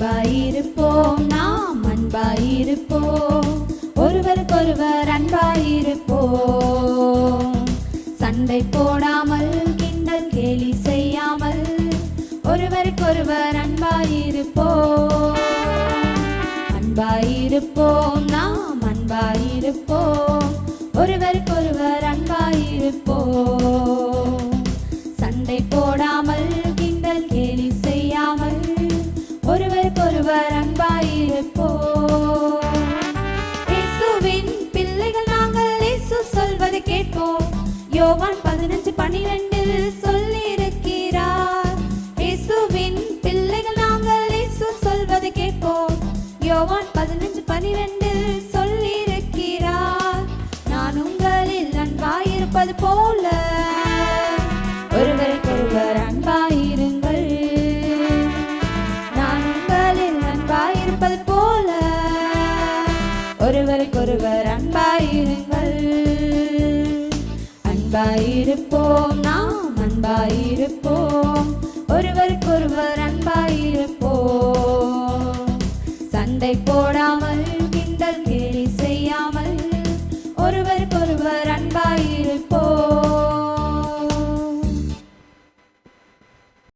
அன்பாயிருப்போம். நாம் அன்பாயிருப்போம். ஒருவருக்கொருவர் அன்பாயிருப்போம். சண்டை போடாமல் கிண்டல் கேலி செய்யாமல் ஒருவருக்கொருவர் அன்பாயிருப்போம். அன்பாயிருப்போம். நாம் அன்பாயிருப்போம். ஒருவருக்கொருவர் அன்பாயிருப்போம். சண்டை போடாமல் யோவான் பதினஞ்சு பன்னிரெண்டில் சொல்லியிருக்கிறார். இயேசுவின் பிள்ளைகள் நாங்கள் இயேசு சொல்வது கேட்போம். யோவான் பதினஞ்சு பன்னிரெண்டில் சொல்லியிருக்கிறார். நான் உங்களில் அன்பாயிருப்பது போல. ஒருவருக்கொருவர் அன்பாயிருங்கள். நான் உங்களில் அன்பாயிருப்பது போல. ஒருவருக்கொருவர் அன்பாயிருங்கள். அன்பாயிருப்போம் நாம் அன்பாயிருப்போம். ஒருவருக்கொருவர் அன்பாயிருப்போம். சண்டை போடாமல் கிண்டல் கேலி செய்யாமல் ஒருவருக்கொருவர்